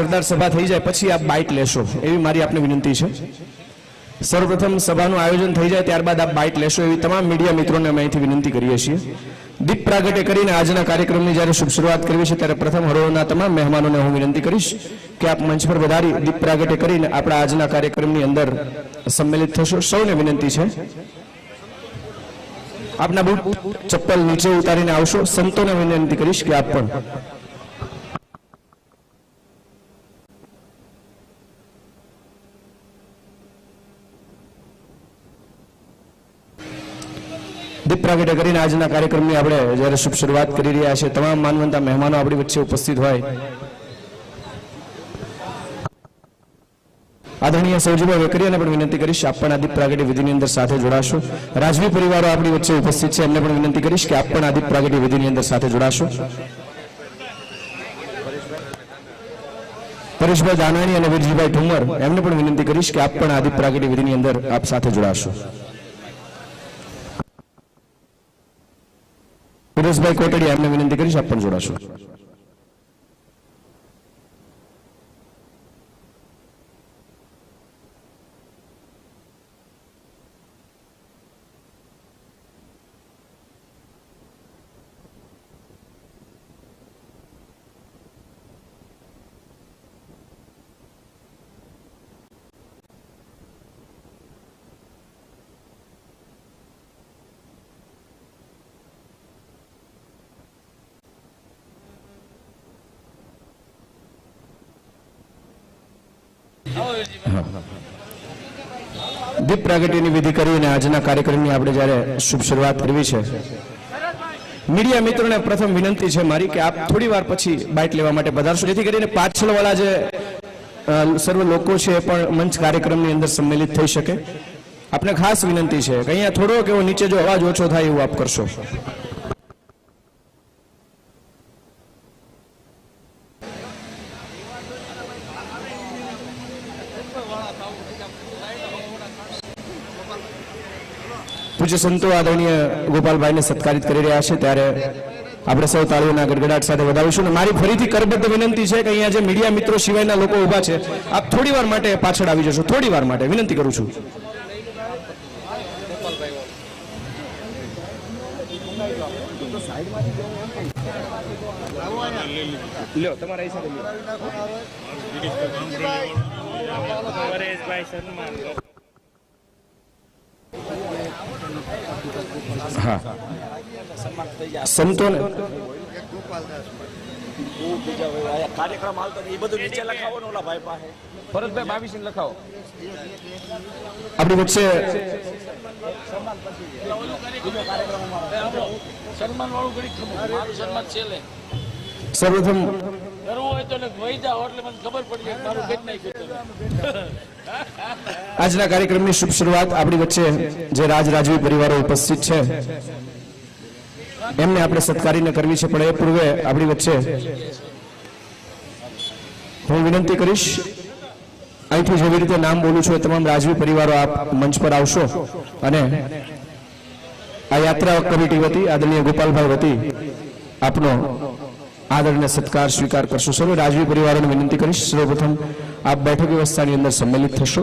સરદાર સભા થઈ જાય, પછી આપ બાઇટ લેશો. એવી મારી આપને વિનંતી છે. સર્વપ્રથમ સભાનું આયોજન થઈ જાય, ત્યારબાદ આપ બાઇટ લેશો એવી તમામ મીડિયા મિત્રોને અમે અહીંથી વિનંતી કરીએ છીએ. દીપ પ્રાગટ્ય કરીને આજના કાર્યક્રમની જ્યારે શુભ શરૂઆત કરવી છે, ત્યારે પ્રથમ હરોળના તમામ મહેમાનોને હું વિનંતી કરીશ કે આપ મંચ પર વધારી દીપ પ્રાગટ્ય કરીને આપણા આજના કાર્યક્રમની અંદર સંમેલિત થશો. સૌને વિનંતી છે. આપના બૂટ ચપ્પલ નીચે ઉતારીને આવશો. સંતોને વિનંતી કરીશ કે આપ પણ દીપ પ્રાગટ્ય કરીને આજના કાર્યક્રમની આપણે જ્યારે શુભ શરૂઆત કરી રહ્યા છે તમામ માનવંતા મહેમાનો આપણી વચ્ચે ઉપસ્થિત હોય. આદરણીય સૌજીભાઈ વેકરીયાને પણ વિનંતી કરીશ આપ પણ આ પ્રાગટ્ય વિધિની અંદર સાથે જોડાશો. રાજવી પરિવારો આપણી વચ્ચે ઉપસ્થિત છે, એમને પણ વિનંતી કરીશ કે આપ પણ આ દીપ પ્રાગટ્ય વિધિની અંદર સાથે જોડાશો. પરેશભાઈ દાનાણી અને વીરજીભાઈ ઠુમર, એમને પણ વિનંતી કરીશ કે આપ પણ આ પ્રાગટ્ય વિધિની અંદર આપ સાથે જોડાશો. સુરેશભાઈ કોટડીયા એમને વિનંતી કરીશ આપ પણ જોડાશો. દીપ પ્રાગટ્યની વિધિ કરીને આજના કાર્યક્રમની આપણે જ્યારે શુભ શરૂઆત કરવી છે, મીડિયા મિત્રોને પ્રથમ વિનંતી છે મારી કે આપ થોડી વાર પછી બાઇટ લેવા માટે પધારશો. જેથી કરીને પાછળવાળા જે સર્વ લોકો છે એ પણ મંચ કાર્યક્રમની અંદર સંમેલિત થઈ શકે. આપને ખાસ વિનંતી છે કે અહીંયા થોડોક એવો નીચે જો અવાજ ઓછો થાય એવું આપ કરશો. પૂજ્ય સંતો આદરણીય ગોપાલભાઈને સત્કારિત કરી રહ્યા છે, ત્યારે આપણે સૌ તાળીઓના ગડગડાટ સાથે વધાવીશું. અને મારી ફરીથી કરબદ્ધ વિનંતી છે કે અહીંયા જે મીડિયા મિત્રો સિવાયના લોકો ઊભા છે, આપ થોડી વાર માટે પાછળ આવી જશો, થોડી વાર માટે વિનંતી કરું છું. તમારા સંતોને કાર્યક્રમ હાલતો એ બધું નીચે લખાવો ને ઓલા ભાઈ પાસે. ભરતભાઈ બાવીસ લખાવો. આપણી વચ્ચે સન્માન વાળું ઘડી સન્માન છેલ્લે સર્વપ્રથમ કરવું હોય તો જાઓ એટલે મને ખબર પડી કે મારું કઈ આજના કાર્યક્રમની શુભ શરૂઆત આપણી વચ્ચે જે રાજ રાજવી પરિવારો ઉપસ્થિત છે. એમને આપણે સત્કારીને કરવી છે, પણ એ પૂર્વે આપણી વચ્ચે હું વિનંતી કરીશ, અહીંથી જેવી રીતે નામ બોલું છું એ તમામ રાજવી પરિવારો આપ મંચ પર આવશો. અને આ યાત્રા કમિટી વતી, આદરણીય ગોપાલભાઈ વતી, આપનો આદર અને સત્કાર સ્વીકાર કરશો. સર્વ રાજવી પરિવારોને વિનંતી કરીશ, સર્વપ્રથમ આપ બેઠક વ્યવસ્થાની અંદર સંમેલિત થશો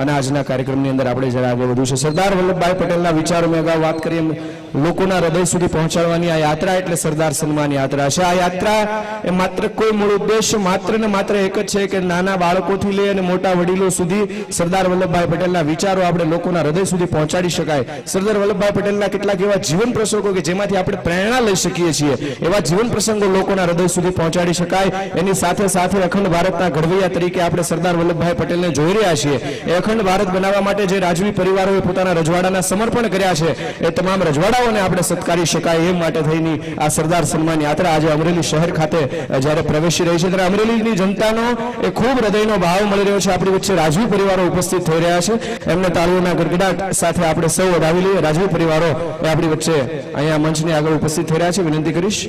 અને આજના કાર્યક્રમની અંદર આપણે જરા આગળ વધુ છે. સરદાર વલ્લભભાઈ પટેલના વિચારો મેં અગાઉ વાત કરી એમ લોકોના હૃદય સુધી પહોંચાડવાની આ યાત્રા એટલે સરદાર સન્માન યાત્રા છે. આ યાત્રા એ માત્ર કોઈ મૂળ ઉદ્દેશ માત્ર ને માત્ર એક જ છે કે નાના બાળકોથી લઈ અને મોટા વડીલો સુધી સરદાર વલ્લભભાઈ પટેલના વિચારો આપણે લોકોના હૃદય સુધી પહોંચાડી શકાય. સરદાર વલ્લભભાઈ પટેલના કેટલાક એવા જીવન પ્રસંગો કે જેમાંથી આપણે પ્રેરણા લઈ શકીએ છીએ. એવા જીવન પ્રસંગો લોકોના હૃદય સુધી પહોંચાડી શકાય. એની સાથે સાથે અખંડ ભારતના ઘડવૈયા તરીકે આપણે સરદાર વલ્લભભાઈ પટેલને જોઈ રહ્યા છીએ. એ અખંડ ભારત બનાવવા માટે જે રાજવી પરિવારોએ પોતાના રજવાડાના સમર્પણ કર્યા છે, એ તમામ રજવાડાઓને આપણે સત્કારી શકાય એ માટે થઈને આ સરદાર સન્માન યાત્રા આજે અમરેલી શહેર ખાતે જ્યારે પ્રવેશી રહી છે, ત્યારે અમરેલીની જનતાનો એ ખૂબ હૃદયનો ભાવ મળી રહ્યો છે. આપણી વચ્ચે રાજવી પરિવારો ઉપસ્થિત થઈ રહ્યા છે. એમને તાળીઓના ગડગડાટ સાથે આપણે સૌ વધાવી લઈએ. રાજવી પરિવારો આપણી વચ્ચે અહીંયા મંચની આગળ ઉપસ્થિત થઈ રહ્યા છે. વિનંતી કરીશ.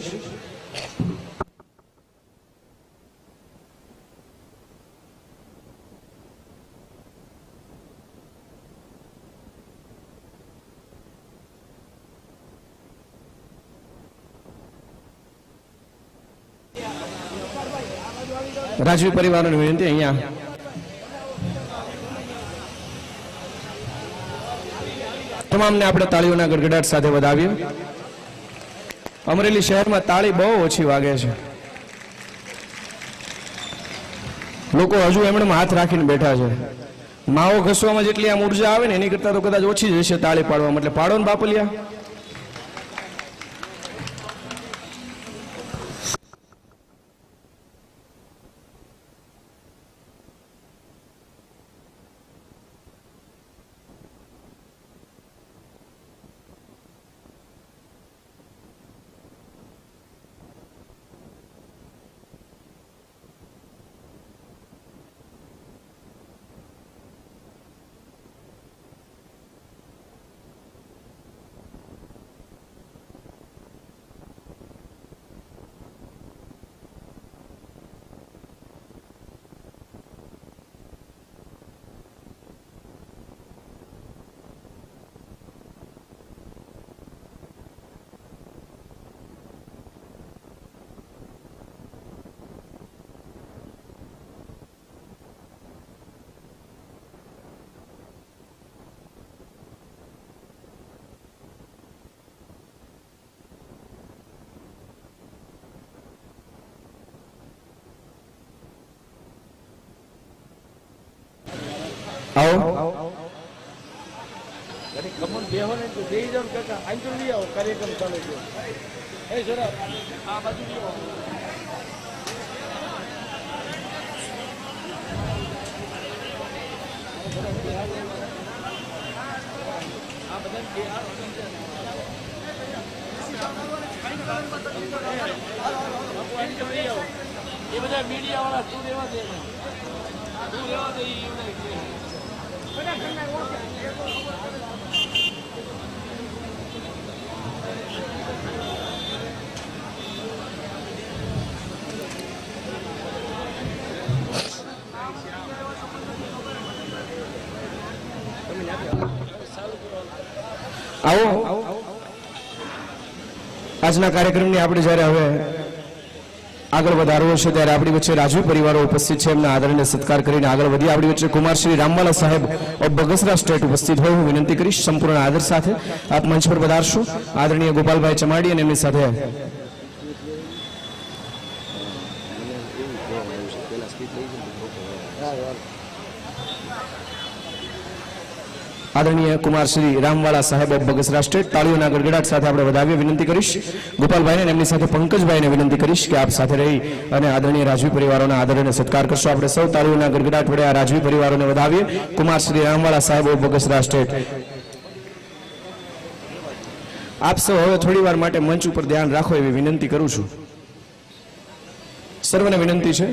રાજવી પરિવારોની વિનંતી અહીંયા. તમામને આપણે તાળીઓના ગડગડાટ સાથે વધાવીએ. અમરેલી શહેરમાં તાળી બહુ ઓછી વાગે છે. લોકો હજુ એમણે હાથ રાખીને બેઠા છે. માવો ઘસવામાં જેટલી આમ ઊર્જા આવે ને એની કરતા તો કદાચ ઓછી જ હશે તાળી પાડવામાં. એટલે પાડો ને બાપલિયા આવો ઘડી ખમણ બેહો ને તો બેહી જાવ ને કાકા આંચળ લઈ આવો કાર્યક્રમ ચાલે છે એ જરા આ બાજુ લઈ આવો આ બધાને બેહાડો. બાપુ આંચળ લઈ આવો. એ બધા મીડિયા વાળા શું રહેવા દે શું તું રહેવા દે. આવો. આજના કાર્યક્રમની આપણે જ્યારે હવે આગળ વધારવો છે ત્યારે આપણી વચ્ચે રાજવી પરિવારો ઉપસ્થિત છે. એમના આદરને સત્કાર કરીને આગળ વધી આપણી વચ્ચે કુમાર શ્રી રામવાલા સાહેબ બગસરા સ્ટેટ ઉપસ્થિત હોય. હું વિનંતી કરીશ સંપૂર્ણ આદર સાથે આપ મંચ પર પધારશો. આદરણીય ગોપાલભાઈ ચમાડી અને એમની સાથે આદરણીય કુમાર શ્રી રામવાલા સાહેબ બગસરા સ્ટેટ, તાળીઓના ગડગડાટ સાથે આપણે વધાવીએ વિનંતી કરીશ. ગોપાલભાઈને એમની સાથે પંકજભાઈને વિનંતી કરીશ કે આપ સાથે રહી અને આદરણીય રાજવી પરિવારોના આદર અને સત્કાર કરશો. આપણે સૌ તાળીઓના ગડગડાટ વડે આ રાજવી પરિવારોને વધાવીએ. કુમાર શ્રી રામવાલા સાહેબ ઓફ બગસરા સ્ટેટ. આપ સૌ હવે થોડી વાર માટે મંચ ઉપર ધ્યાન રાખો એવી વિનંતી કરું છું. સર્વને વિનંતી છે.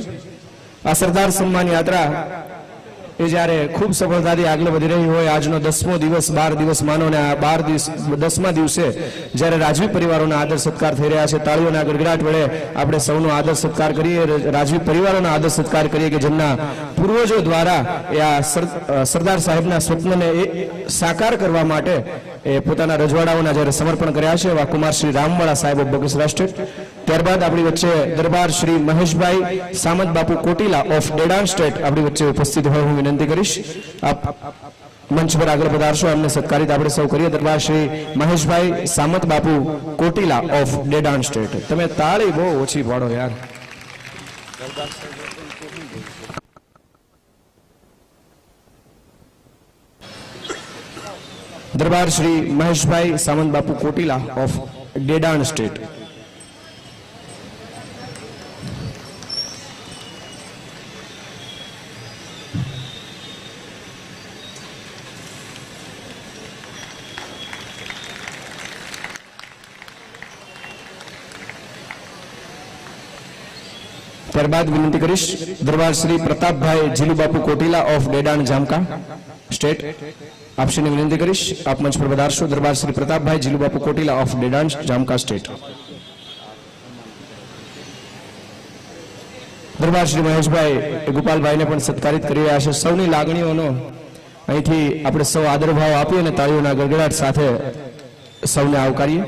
આ સરદાર સન્માન યાત્રા એ જ્યારે ખૂબ સફળતાથી આગળ વધી રહી હોય, આજનો દસમો દિવસ, બાર દિવસ માનો ને આ બાર દિવસ, દસમા દિવસે જ્યારે રાજવી પરિવારોના આદર સત્કાર થઈ રહ્યા છે, તાળીઓના ગડગડાટ વડે આપણે સૌનો આદર સત્કાર કરીએ રાજવી પરિવારોના આદર સત્કાર કરીએ કે જેમના પૂર્વજો દ્વારા એ આ સર- સરદાર સાહેબના સ્વપ્નને એ સાકાર કરવા માટે એ પોતાના રજવાડાઓના જ્યારે સમર્પણ કર્યા છે, એવા કુમાર શ્રી રામવાળા સાહેબ ઓફ બગસરા સ્ટેટ ત્યારબાદ આપણી વચ્ચે દરબાર શ્રી મહેશભાઈ સામંત બાપુ કોટીલા ઓફ ડેડાણ સ્ટેટ આપણી વચ્ચે ઉપસ્થિત હોય, હું વિનંતી કરીશ. આપ મંચ પર આગળ પધારશો, એમને સત્કારિત આપણે સૌ કરીએ. દરબાર શ્રી મહેશભાઈ સામંત બાપુ કોટીલા ઓફ ડેડાણ સ્ટેટ. તમે તાળી બહુ ઓછી પાડો યાર. દરબાર શ્રી મહેશભાઈ સામંત બાપુ કોટીલા ઓફ ડેડાણ સ્ટેટ. ત્યારબાદ વિનંતી કરીશ, દરબાર શ્રી પ્રતાપભાઈ જીલુબાપુ કોટીલા ઓફ ડેડાણ જામકા સ્ટેટ. આપશ્રીને વિનંતી કરીશ, આપ મંચ પર પધારશો, દરબાર શ્રી પ્રતાપભાઈ જીલુબાપુ કોટીલા ઓફ ડેડાણ જામકા સ્ટેટ. દરબાર શ્રી મહેશભાઈ ગોપાલભાઈને પણ સત્કારિત કરી રહ્યા છે. સૌની લાગણીઓનો અહીંથી આપણે સૌ આદરભાવ આપીએ અને તાળીઓના ગરગડાટ સાથે સૌને આવકારીએ.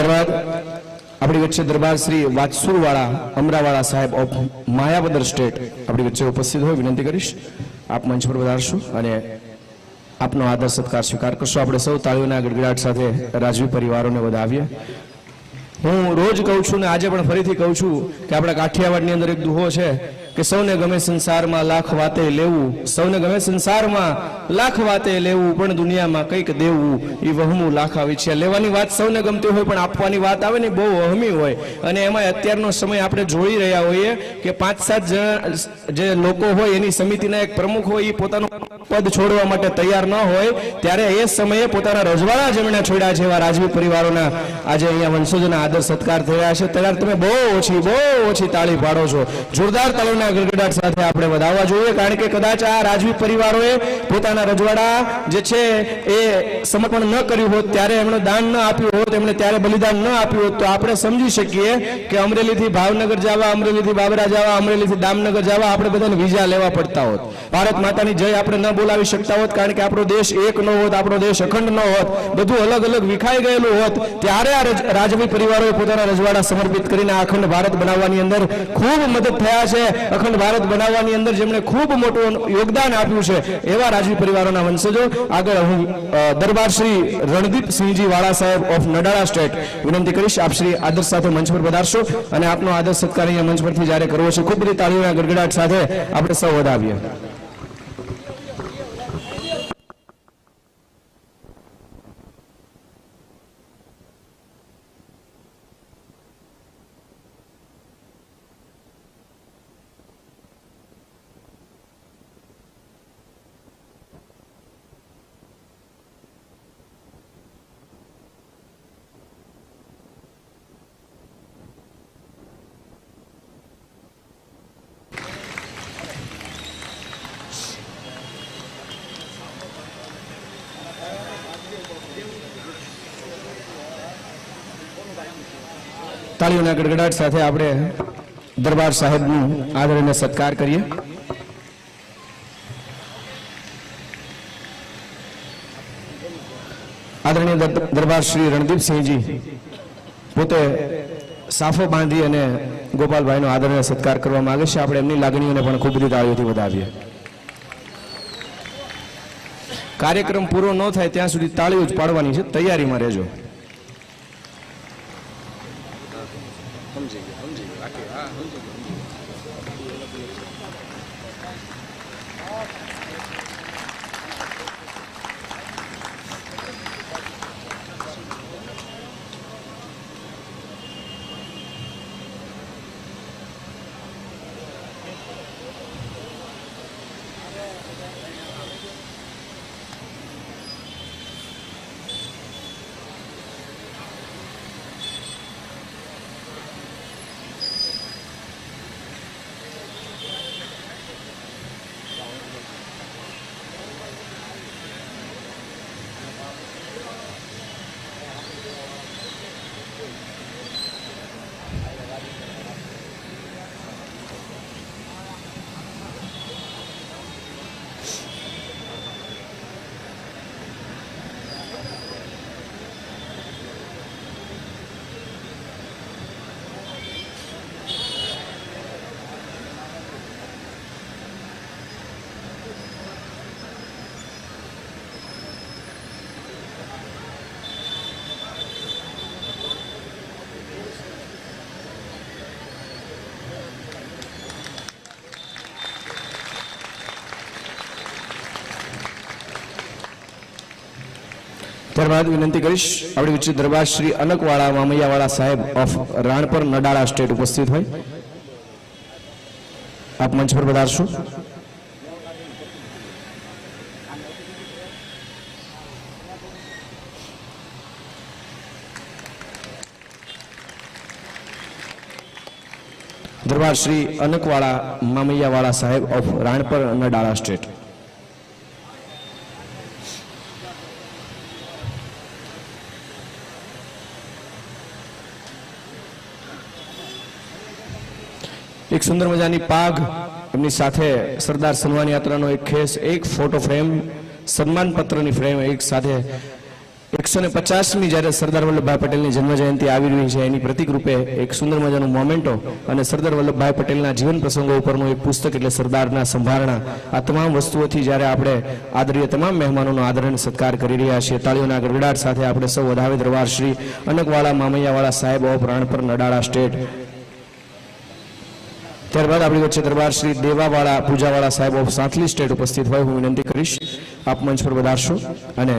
ત્યારબાદ આપણી વચ્ચે દરબાર શ્રી વાતસુરવાળા અમરાવાળા સાહેબ ઓફ માયાવદર સ્ટેટ આપણી વચ્ચે ઉપસ્થિત હોય. વિનંતી કરીશ, આપ મંચ પર વધારશો અને આપનો આદર સત્કાર સ્વીકાર કરશો. આપણે સૌ તાળીઓના ગડગડાટ સાથે રાજવી પરિવારોને વધાવીએ. હું રોજ કહું છું ને આજે પણ ફરીથી કહું છું કે આપણા કાઠિયાવાડની અંદર એક દુહો છે. કે સૌને ગમે સંસારમાં લાખ વાતે લેવું, સૌને ગમે સંસારમાં લાખ વાતે લેવું, પણ દુનિયામાં કંઈક દેવું એ વહમું લાખ આવી છે. લેવાની વાત સૌને ગમતી હોય, પણ આપવાની વાત આવે ને બહુ વહમી હોય. અને એમાં અત્યારનો સમય આપણે જોઈ રહ્યા હોઈએ કે પાંચ સાત જણા જે લોકો હોય, એની સમિતિના એક પ્રમુખ હોય એ પોતાનું પદ છોડવા માટે તૈયાર ન હોય, ત્યારે એ સમયે પોતાના રજવાડા જેમણે છોડ્યા છે એવા રાજવી પરિવારોના આજે અહીંયા વંશજોના આદર સત્કાર થયા છે. ત્યારે તમે બહુ ઓછી બહુ ઓછી તાળી પાડો છો. જોરદાર તાળીના ગડગડાટ સાથે આપણે વધાવવા જોઈએ. કારણ કે કદાચ આ રાજવી પરિવારોએ પોતાના રજવાડા જે છે એ સમર્પણ ન કર્યું હોત, ત્યારે એમણે દાન ન આપ્યું હોત, એમણે ત્યારે બલિદાન ન આપ્યું હોત, તો આપણે સમજી શકીએ કે અમરેલીથી ભાવનગર જવા, અમરેલીથી બાબરા જવા, અમરેલીથી દામનગર જવા આપણે બધાને વિઝા લેવા પડતા હોત. ભારત માતાની જય આપણે ન બોલાવી શકતા હોત, કારણ કે આપણો દેશ એક ન હોત, આપણો દેશ અખંડ ન હોત, બધું અલગ અલગ વિખાઈ ગયેલું હોત, ત્યારે આ રાજવી પરિવારોએ પોતાના રજવાડા સમર્પિત કરીને અખંડ ભારત બનાવવાની અંદર ખૂબ મદદ થયા છે. અખંડ ભારત બનાવવાની અંદર જેમણે ખૂબ મોટું યોગદાન આપ્યું છે, એવા રાજવી પરિવારોના વંશજો. આગળ હું દરબાર શ્રી રણદીપસિંહજી વાળા સાહેબ ઓફ નડાળા સ્ટેટ. વિનંતી કરીશ, આપ શ્રી આદર સાથે મંચ પર પધારશો અને આપનો આદર સત્કાર અહીંયા મંચ પરથી જ્યારે કરવો છે, ખૂબ બધી તાળીઓના ગડગડાટ સાથે આપણે સૌ વધાવીએ. તાળીઓના ગડગડાટ સાથે આપણે દરબાર સાહેબનું આદર અને સત્કાર કરીએ. આદરણીય દરબાર શ્રી રણદીપસિંહજી પોતે સાફો બાંધી અને ગોપાલભાઈનો આદર સત્કાર કરવા માંગે છે. આપણે એમની લાગણીઓને પણ ખૂબ બધી તાળીઓથી વધાવીએ. કાર્યક્રમ પૂરો ન થાય ત્યાં સુધી તાળીઓ જ પાડવાની છે. તૈયારીમાં રહેજો. ત્યારબાદ વિનંતી કરીશ, આપણી ઉચ્ચ દરબાર શ્રી અનકવાળા મામૈયાવાળા સાહેબ ઓફ રાણપર નડાળા સ્ટેટ ઉપસ્થિત હોય. આપ મંચ પર પધારશો. દરબાર શ્રી અનકવાળા મામૈયાવાળા સાહેબ ઓફ રાણપર નડાળા સ્ટેટ એક સુંદર મજાની પાઘ એમની સાથે સરદાર સન્માન યાત્રાનો એક ખેસ, એક ફોટો ફ્રેમ સન્માન પત્રની ફ્રેમ એક સાથે. એકસો ને પચાસમી જ્યારે સરદાર વલ્લભભાઈ પટેલની જન્મ જયંતિ આવી રહી છે, એની પ્રતિક રૂપે એક સુંદર મજાનું મોમેન્ટો અને સરદાર વલ્લભભાઈ પટેલના જીવન પ્રસંગો ઉપરનું એક પુસ્તક એટલે સરદારના સંભારણા. આ તમામ વસ્તુઓથી જ્યારે આપણે આદરીય તમામ મહેમાનોનો આદરણ સત્કાર કરી રહ્યા છીએ, તાળીઓના ગરગડાટ સાથે આપણે સૌ વધાવે દરબાર શ્રી અનકવાળા મામૈયાવાળા સાહેબ ઓફ રાણપર નડાળા સ્ટેટ. ત્યારબાદ આપણી વચ્ચે દરબાર શ્રી દેવાવાળા, પૂજાવાળા સાહેબ ઓફ સાંથલી સ્ટેટ ઉપસ્થિત હોય. હું વિનંતી કરીશ, આપ મંચ પર વધારશો અને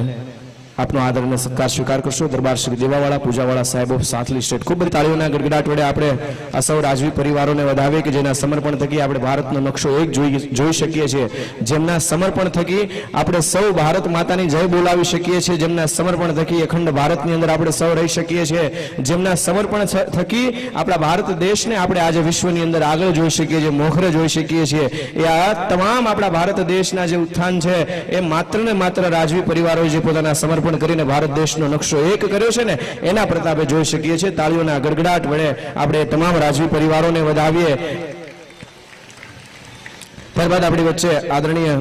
આપનો આદર અને સત્કાર સ્વીકાર કરશો. દરબાર શ્રી દેવાવાળા, પૂજાવાળા સાહેબ ઓફ સ્ટેટ ખૂબ બધી તાળીઓના ગડગડાટ વડે આપણે આ રાજવી પરિવારોને વધાવીએ કે જેના સમર્પણ થકી આપણે ભારતનો નકશો એક જોઈ શકીએ છીએ. જેમના સમર્પણ થકી આપણે સૌ ભારત માતાની જય બોલાવી શકીએ છીએ. જેમના સમર્પણ થકી અખંડ ભારતની અંદર આપણે સૌ રહી શકીએ છીએ. જેમના સમર્પણ થકી આપણા ભારત દેશને આપણે આજે વિશ્વની અંદર આગળ જોઈ શકીએ છીએ, મોખરે જોઈ શકીએ છીએ. એ આ તમામ આપણા ભારત દેશના જે ઉત્થાન છે, એ માત્ર ને માત્ર રાજવી પરિવારોએ જે પોતાના સમર્પણ કરીને ભારત દેશનો નકશો એક કર્યો છે ને, એના પ્રતાપે જોઈ શકીએ છીએ તાળીઓના ગડગડાટ વડે આપણે તમામ રાજવી પરિવારોને વધાવીએ ત્યારબાદ આપણી વચ્ચે આદરણીય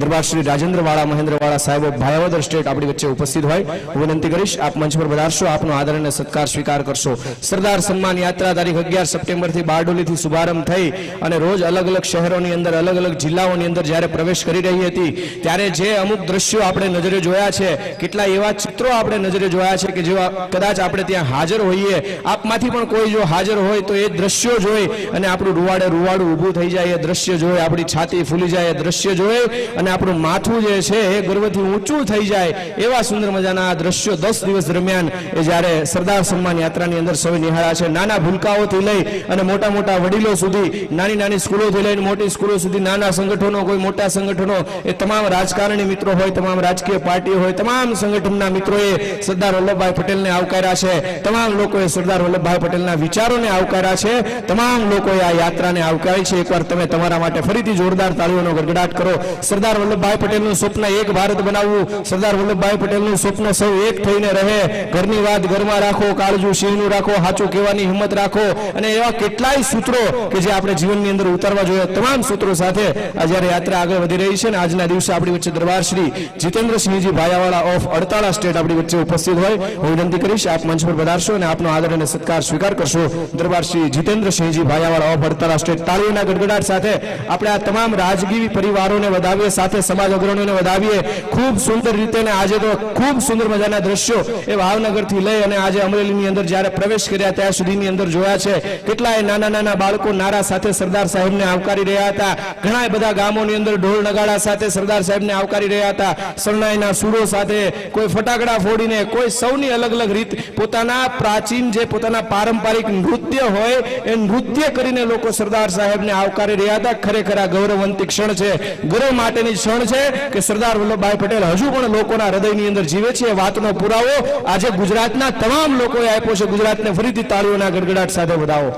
દરબાર શ્રી રાજેન્દ્રવાળા, મહેન્દ્રવાળા સાહેબો, ભાયાવદર સ્ટેટ આપણી વચ્ચે ઉપસ્થિત હોય. હું વિનંતી કરીશ, આપ મંચ પર વધારશો આપનો આદર અને સત્કાર સ્વીકાર કરશો. સરદાર સન્માન યાત્રા તારીખ અગિયાર સપ્ટેમ્બરથી બારડોલીથી શુભારંભ થઈ અને રોજ અલગ અલગ શહેરોની અંદર, અલગ અલગ જિલ્લાઓની અંદર જ્યારે પ્રવેશ કરી રહી હતી, ત્યારે જે અમુક દ્રશ્યો આપણે નજરે જોયા છે, કેટલા એવા ચિત્રો આપણે નજરે જોયા છે કે જેવા કદાચ આપણે ત્યાં હાજર હોઈએ. આપમાંથી પણ કોઈ જો હાજર હોય તો એ દ્રશ્યો જોઈ અને આપણું રૂવાડે રૂવાડું ઊભું થઈ જાય, એ દ્રશ્ય જોઈ આપણી છાતી ફૂલી જાય દ્રશ્ય જોઈ અને આપણું માથું જે છે, એ ગર્વથી ઊંચું થઈ જાય એવા સુંદર મજાના દ્રશ્યો દસ દિવસ દરમિયાન એ જ્યારે સરદાર સન્માન યાત્રાની અંદર સૌ નિહાળ્યા છે. નાના ભૂલકાઓથી લઈ અને મોટા મોટા વડીલો સુધી, નાની નાની સ્કૂલોથી લઈને મોટી સ્કૂલો સુધી નાના સંગઠનો, કોઈ મોટા સંગઠનો, એ તમામ રાજકારણી મિત્રો હોય, તમામ રાજકીય પાર્ટીઓ હોય, તમામ સંગઠનના મિત્રોએ સરદાર વલ્લભભાઈ પટેલને આવકાર્યા છે. તમામ લોકોએ સરદાર વલ્લભભાઈ પટેલના વિચારોને આવકાર્યા છે. તમામ લોકોએ આ યાત્રાને આવકારી છે. એકવાર તમે તમારા માટે ફરીથી જોરદાર તાળીઓનો ગડગડાટ કરો. સરદાર વલ્લભભાઈ પટેલનું સ્વપ્ન એક ભારત બનાવવું. સરદાર વલ્લભભાઈ પટેલનું સ્વપ્ન સૌ એક થઈને રહે. ઘરની વાત ઘરમાં રાખો, કાળજું સિંહનું રાખો સાચું કહેવાની હિંમત રાખો. અને એવા કેટલાય સૂત્રો કે જે આપણે જીવનની અંદર ઉતારવા જોઈએ. તમામ સૂત્રો સાથે જ્યારે યાત્રા આગળ વધી રહી છે ને, આજના દિવસે આપણી વચ્ચે દરબાર શ્રી જીતેન્દ્રસિંહજી ભાયાવાળા ઓફ અડતાળા સ્ટેટ આપણી વચ્ચે ઉપસ્થિત હોય. હું વિનંતી કરીશ, આપ મંચ પર પધારશો અને આપનો આદર અને સત્કાર સ્વીકાર કરશો. દરબાર શ્રી જીતેન્દ્રસિંહજી ભાયાવાળા ઓફ અડતાળા સ્ટેટ તાળીઓના ગડગડાટ સાથે આપણે આ તમામ રાજગીરી પરિવારોને વધાવીએ, સાથે સમાજ અગ્રણીઓને વધાવીએ. ખૂબ સુંદર રીતે આજે તો ખૂબ સુંદર મજાના દ્રશ્યો એ ભાવનગરથી લઈ અને આજે અમરેલીની અંદર જ્યારે પ્રવેશ કર્યા ત્યાં સુધીની અંદર જોયા છે. કેટલાય નાના નાના બાળકો નારા સાથે સરદાર સાહેબને આવકારી રહ્યા હતા. ઘણા બધા ગામોની અંદર ઢોલ નગાડા સાથે સરદાર સાહેબને આવકારી રહ્યા હતા. શરણાઈના સૂરો સાથે કોઈ ફટાકડા ફોડીને કોઈ સૌની અલગ અલગ રીત પોતાના પ્રાચીન જે પોતાના પારંપરિક નૃત્ય હોય એ નૃત્ય કરીને લોકો સરદાર સાહેબને આવકારી રહ્યા હતા. ખરેખર આ ગૌરવંતી ક્ષણ છે, ગૌરવ માટેની ક્ષણ છે કે સરદાર વલ્લભભાઈ પટેલ હજુ પણ લોકોના હૃદયની અંદર જીવે છે. એ વાતનો પુરાવો આજે ગુજરાતના તમામ લોકોએ આપ્યો છે. ગુજરાતને ફરીથી તાળીઓના ગડગડાટ સાથે વધાવો.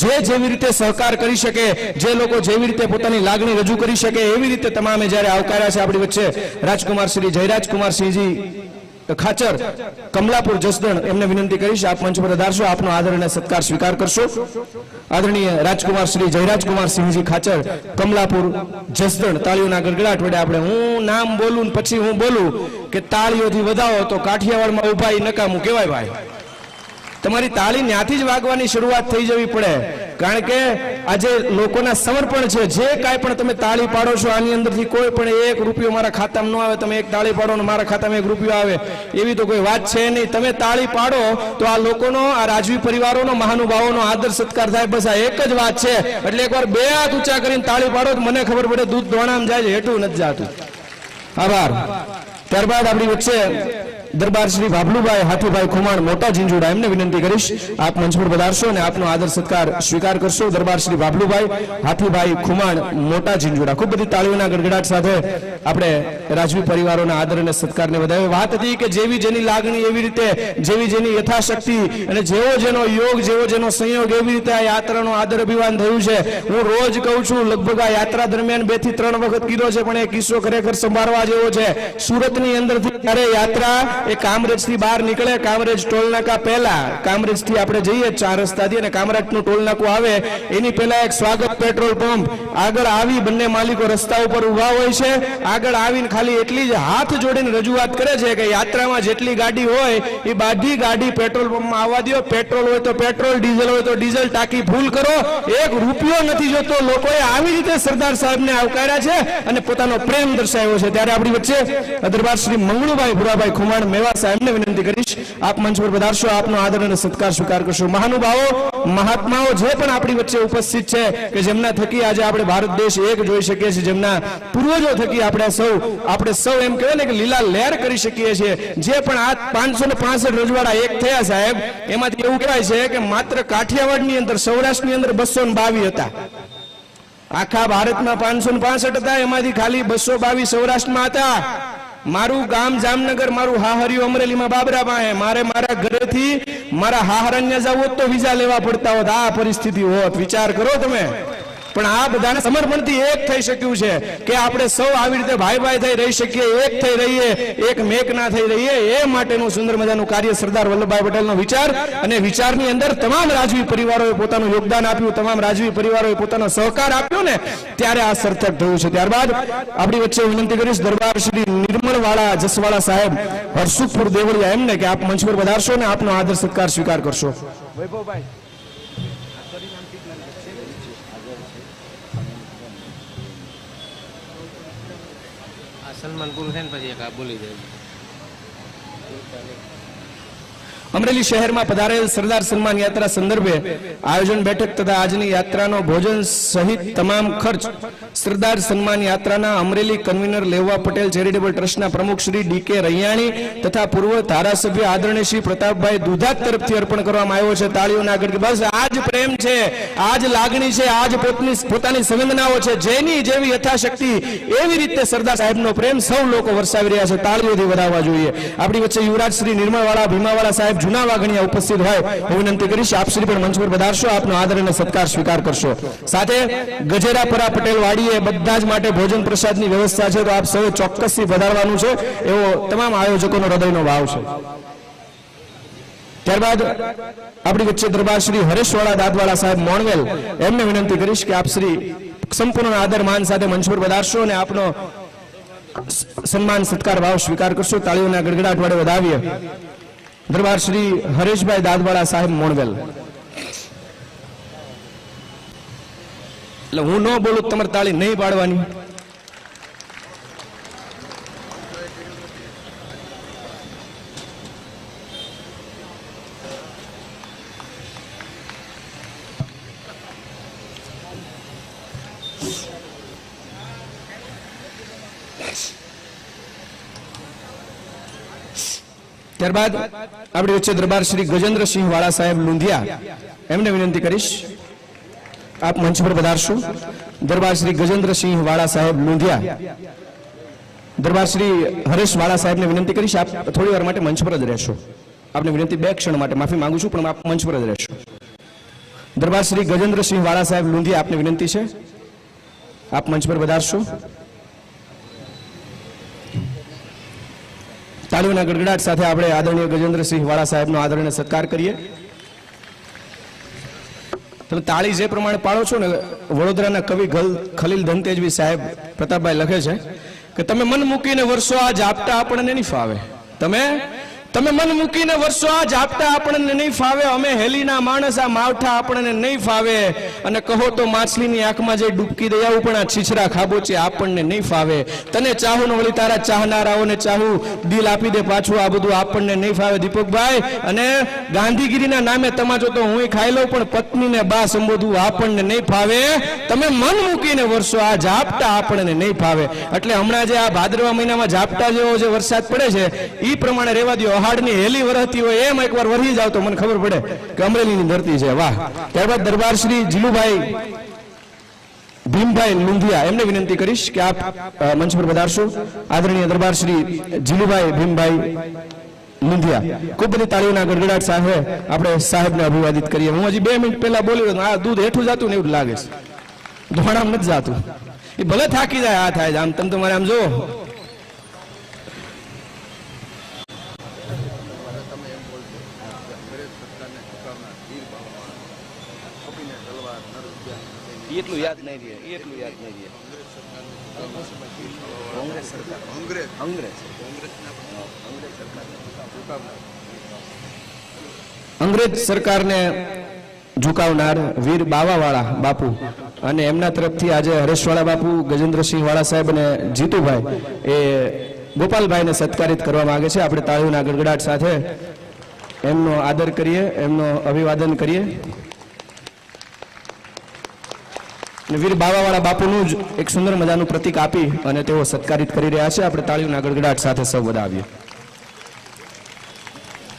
જે જેવી રીતે સહકાર કરી શકે, જે લોકો જેવી રીતે પોતાની લાગણી રજૂ કરી શકે, એવી રીતે તમામે જ્યારે આવકાર્યા છે આપણી વચ્ચે, રાજકુમાર શ્રી જયરાજકુમાર સિંહજી ખાચર, કમલાપુર, જસદણ એમને વિનંતી કરીશ, આપ મંચ પર વધારશો આપનો આદર અને સત્કાર સ્વીકાર કરશો. આદરણીય રાજકુમાર શ્રી જયરાજકુમાર સિંહજી ખાચર, કમલાપુર, જસદણ, તાળીઓના ગડગડાટ વડે આપણે હું નામ બોલું પછી હું બોલું કે તાળીઓથી વધાવો તો કાઠિયાવાડમાં ઊભા નકામું કહેવાય ભાઈ. તમારી તાળી ત્યાંથી જ વાગવાની શરૂઆત થઈ જવી પડે. કારણ કે આજે લોકોના સમર્પણ છે. જે કાંઈ પણ તમે તાળી પાડો છો, આની અંદરથી કોઈ પણ એક રૂપિયો મારા ખાતામાં ન આવે. તમે એક તાળી પાડો ને મારા ખાતામાં એક રૂપિયો આવે. એવી તો કોઈ વાત છે નહીં. તમે તાળી પાડો તો આ લોકોનો, આ રાજવી પરિવારોનો, મહાનુભાવોનો આદર સત્કાર થાય. બસ આ એક જ વાત છે. એટલે એકવાર બે હાથ ઊંચા કરીને તાળી પાડો તો મને ખબર પડે દૂધ ધોણામ જાય છે, હેઠું નથી જાતું. આભાર. ત્યારબાદ આપણી વચ્ચે દરબાર શ્રી બાબલુભાઈ હાથીભાઈ ખુમાણ મોટા ઝીંઝુડા, એમને વિનંતી કરીશ, આપ મંચ પર પધારશો અને આપનો આદર સત્કાર સ્વીકાર કરશો. દરબાર શ્રી બાબલુભાઈ હાથીભાઈ ખુમાણ મોટા ઝીંઝુડા. ખૂબ બધી તાળીઓના ગડગડાટ સાથે આપણે રાજવી પરિવારોના આદર અને સત્કારને વધાવે વાત હતી કે જેવી જેની લાગણી એવી રીતે, જેવી જેની યથાશક્તિ અને જેવો જેનો યોગ, જેવો જેનો સંયોગ એવી રીતે આ યાત્રાનો આદર અભિમાન થયું છે. હું રોજ કહું છું, લગભગ આ યાત્રા દરમિયાન બેથી ત્રણ વખત કીધો છે, પણ એ કિસ્સો ખરેખર સંભાળવા જેવો છે. સુરતની અંદરથી ત્યારે યાત્રા એ કામરેજથી બહાર નીકળે, કામરેજ ટોલનાકા પહેલા. કામરેજથી આપણે જઈએ ચાર રસ્તાથી અને કામરેજનું ટોલ આવે. એની પહેલા એક સ્વાગત પેટ્રોલ પંપ. આગળ આવી બંને માલિકો રસ્તા ઉપર ઊભા હોય છે. આગળ આવીને ખાલી એટલી જ હાથ જોડીને રજૂઆત કરે છે કે યાત્રામાં જેટલી ગાડી હોય, એ બધી ગાડી પેટ્રોલ પંપમાં આવવા દો પેટ્રોલ હોય તો પેટ્રોલ, ડીઝલ હોય તો ડીઝલ ટાંકી ફૂલ કરો. એક રૂપિયો નથી જોતો. લોકોએ આવી રીતે સરદાર સાહેબને આવકાર્યા છે અને પોતાનો પ્રેમ દર્શાવ્યો છે. ત્યારે આપણી વચ્ચે દરબાર શ્રી મંગળુભાઈ ભુરાભાઈ ખુમાણ મેવા સાહેબને વિનંતી કરીશ. આપ મંચ પર પધારશો. આપનો આદર અને સત્કાર સ્વીકાર કરશો. મહાનુભાવો, મહાત્માઓ જે પણ આપણી વચ્ચે ઉપસ્થિત છે, કે જેમના થકી આજે આપણે ભારત દેશ એક જોઈ શકીએ છીએ, જેમના પૂર્વજો થકી આપણે સૌ આપણે સૌ એમ કહેવાય ને કે લીલા લહેર કરી શકીએ છીએ. જે પણ આ પાંચસો ને પાસઠ રજવાડા એક થયા સાહેબ, એમાંથી એવું કહેવાય છે કે માત્ર કાઠિયાવાડની અંદર, સૌરાષ્ટ્રની અંદર બસો ને બાવીસ હતા. આખા ભારતમાં પાંચસો ને પાસઠ હતા, એમાંથી ખાલી બસો બાવીસ સૌરાષ્ટ્રમાં હતા. મારું ગામ જામનગર, મારું હાહર્યું અમરેલીમાં બાબરા પાસે મારે મારા ઘરેથી મારા હાહરણ્યા જવું તો વિઝા લેવા પડતા હોત. આ પરિસ્થિતિ હોત. વિચાર કરો તમે. પણ આ બધાને સમર્પણથી એક થઈ શક્યું છે કે આપણે સૌ આવી રીતે ભાઈ ભાઈ થઈ રહી શકીએ, એક થઈ રહીએ, એક મેક ના થઈ રહીએ, એ માટેનું સુંદર મજાનું કાર્ય સરદાર વલ્લભભાઈ પટેલનો વિચાર અને વિચારની અંદર તમામ રાજવી પરિવારોએ પોતાનું યોગદાન આપ્યું, તમામ રાજવી પરિવારોએ પોતાનો સહકાર આપ્યો ને, ત્યારે આ સર્થક થયું છે. ત્યારબાદ આપણી વચ્ચે વિનંતી કરીશ દરબાર શ્રી નિર્મળવાળા જસવાળા સાહેબ હર્ષુખપુર દેવળિયા એમને કે આપ મંચ પર વધારશો ને આપનો આદર સત્કાર સ્વીકાર કરશો. વૈભવભાઈ આ સન્માન પૂરું થાય ને પછી એક આ બોલી જાય. અમરેલી શહેરમાં પધારેલ સરદાર સન્માન યાત્રા સંદર્ભે આયોજન બેઠક તથા આજની યાત્રાનો ભોજન સહિત તમામ ખર્ચ સરદાર સન્માન યાત્રાના અમરેલી કન્વીનર લેવા પટેલ ચેરિટેબલ ટ્રસ્ટના પ્રમુખ શ્રી ડી રૈયાણી તથા પૂર્વ ધારાસભ્ય આદરણીય શ્રી પ્રતાપભાઈ દુધાત તરફથી અર્પણ કરવામાં આવ્યો છે. તાળીઓના આગળ બસ આજ પ્રેમ છે, આજ લાગણી છે, આજ પોતની પોતાની સંવેદનાઓ છે. જેની જેવી યથાશક્તિ એવી રીતે સરદાર સાહેબનો પ્રેમ સૌ લોકો વરસાવી રહ્યા છે. તાળીઓથી વધાવવા જોઈએ. આપણી વચ્ચે યુવરાજ શ્રી નિર્મળવાળા, ભીમાવાળા સાહેબ જૂના વાઘણિયા ઉપસ્થિત હોય, હું વિનંતી કરીશ, આપ શ્રી પણ મંચ પર પધારશો, આપનો આદર અને સત્કાર સ્વીકાર કરશો. સાથે ગજેરાપરા પટેલ વાડીએ બધા જ માટે ભોજન પ્રસાદની વ્યવસ્થા છે, તો આપ સૌ ચોક્કસથી વધારવાનું છે. એવો તમામ આયોજકોનો હૃદયનો ભાવ છે. ત્યારબાદ આપણી વચ્ચે દરબાર શ્રી હરેશવાળા દાદવાળા સાહેબ મોણવેલ, એમને વિનંતી કરીશ કે આપ શ્રી સંપૂર્ણ આદર માન સાથે મંચ પર પધારશો અને આપનો સન્માન સત્કાર ભાવ સ્વીકાર કરશો. તાળીઓના ગડગડાટ વડે વધાવીએ. દરબાર શ્રી હરેશભાઈ દાદવાડા સાહેબ મોણવેલ. એટલે હું ન બોલું તમારે તાળી નહીં પાડવાની. ત્યારબાદ આપણી વચ્ચે દરબાર શ્રી ગજેન્દ્રસિંહ વાળા સાહેબ લુંધિયા, એમને વિનંતી કરીશ, આપ મંચ પર પધારશો. દરબાર શ્રી ગજેન્દ્રસિંહ વાળા સાહેબ લુંધિયા, દરબાર શ્રી હરેશ વાળા સાહેબને વિનંતી કરીશ, આપ થોડી વાર માટે મંચ પર જ રહેશો. આપને વિનંતી બે ક્ષણ માટે, માફી માંગુ છું, પણ આપ મંચ પર જ રહેશો. દરબાર શ્રી ગજેન્દ્રસિંહ વાળા સાહેબ લુંધિયા, આપને વિનંતી છે. આપ મંચ પર પધારશો. તાળીઓના ગડગડાટ સાથે આપણે આદરણીય ગજેન્દ્રસિંહ વાળા સાહેબનો આદરણીય સત્કાર કરીએ. તમે તાળી જે પ્રમાણે પાડો છો ને, વડોદરાના કવિ ખલીલ ધનતેજવી સાહેબ, પ્રતાપભાઈ લખે છે કે, તમે મન મૂકીને વર્ષો આ આપતા આપણને નહીં ફાવે. તમે તમે મન મૂકીને વર્ષો આ ઝાપટા આપણને નહીં ફાવે, અમે હેલીના માણસ, આ માવઠા આપણને નહીં ફાવે. અને કહો તો માછલીની આંખમાં જે ડૂબકી દઈ આવું, પણ આ છીછરા ખાબોચી આપણને નહીં ફાવે. તને ચાહું ને વળી તારા ચાહનારાઓને ચાહુ, દિલ આપી દે પાછું, આ બધું આપણને નહીં ફાવે દીપકભાઈ. અને ગાંધીગીરીના નામે તમાચો તો હું ખાઈ લઉં, પણ પત્નીને બા સંબોધવું આપણને નહીં ફાવે. તમે મન મૂકીને વર્ષો આ ઝાપટા આપણને નહીં ફાવે. એટલે હમણાં જે આ ભાદરવા મહિનામાં ઝાપટા જેવો જે વરસાદ પડે છે એ પ્રમાણે રહેવા દો અહાડની હેલી વરસતી હોય એમ એકવાર વરસી જાવ તો મને ખબર પડે કે અમરેલીની ધરતી છે. વાહ. ત્યારબાદ દરબાર શ્રી જીલુભાઈ ભીમભાઈ લુંધિયા. એમને વિનંતી કરીશ કે આપ મંચ પર પધારશો. આદરણીય દરબાર શ્રી જીલુભાઈ ભીમભાઈ લુંધિયા. ખૂબ બધી તાળીઓના ગડગડાટ સાથે આપણે સાહેબને અભિવાદિત કરીએ. હું હજી બે મિનિટ પહેલા બોલ્યો રહ્યો આ દૂધ હેઠું જતું ને એવું લાગે છે. ધોણામ નથી જાતું. એ ભલે થાકી જાય, આ થાય. આમ તમે તમારે આમ જો એટલું યાદ નહીં રહે એટલું યાદ નહીં રહે. કોંગ્રેસ સરકાર. અંગ્રેજ. અંગ્રેજ સરકારને ઝુકાવનાર વીર બાવાવાળા બાપુ અને એમના તરફથી આજે હરેશવાળા બાપુ ગજેન્દ્રસિંહ વાળા સાહેબ અને જીતુભાઈ એ ગોપાલભાઈને સત્કારિત કરવા માંગે છે. આપણે તાળીઓના ગડગડાટ સાથે એમનો આદર કરીએ એમનો અભિવાદન કરીએ. અને વીર બાવાવાળા બાપુનું જ એક સુંદર મજાનું પ્રતીક આપી અને તેઓ સત્કારિત કરી રહ્યા છે. આપણે તાળીઓના ગડગડાટ સાથે સૌ વધાવીએ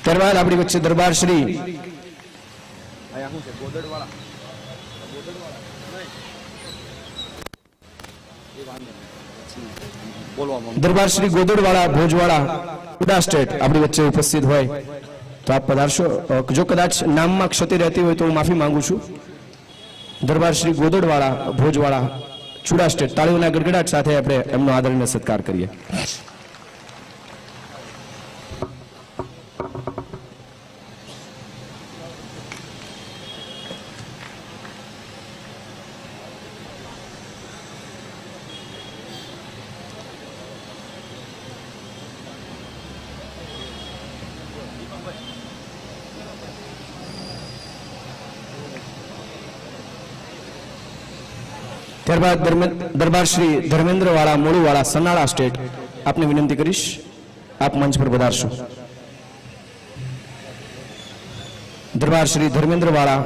ત્યારબાદ આપણી વચ્ચે દરબાર શ્રી દરબાર શ્રી ગોદડવાળા ભોજવાળા ઉડા સ્ટેટ આપણી વચ્ચે ઉપસ્થિત હોય. તો આપ પધારશો. જો કદાચ નામમાં ક્ષતિ રહેતી હોય તો હું માફી માંગુ છું. દરબાર શ્રી ગોદડવાળા ભોજવાળા ચુડા સ્ટેટ તાળીઓના ગડગડાટ સાથે આપણે એમનો આદરણીય સત્કાર કરીએ. ત્યારબાદ દરબાર શ્રી ધર્મેન્દ્રવાળા મોળુવાળા સનાળા સ્ટેટ આપને વિનંતી કરીશ, આપ મંચ પર પધારશો. દરબાર શ્રી ધર્મેન્દ્રવાળા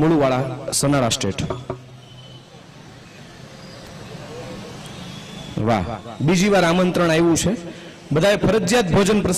મોળુવાળા સનાળા સ્ટેટ વાહ, બીજી વાર આમંત્રણ આવ્યું છે. બધાએ ફરજિયાત ભોજન પ્રસાદ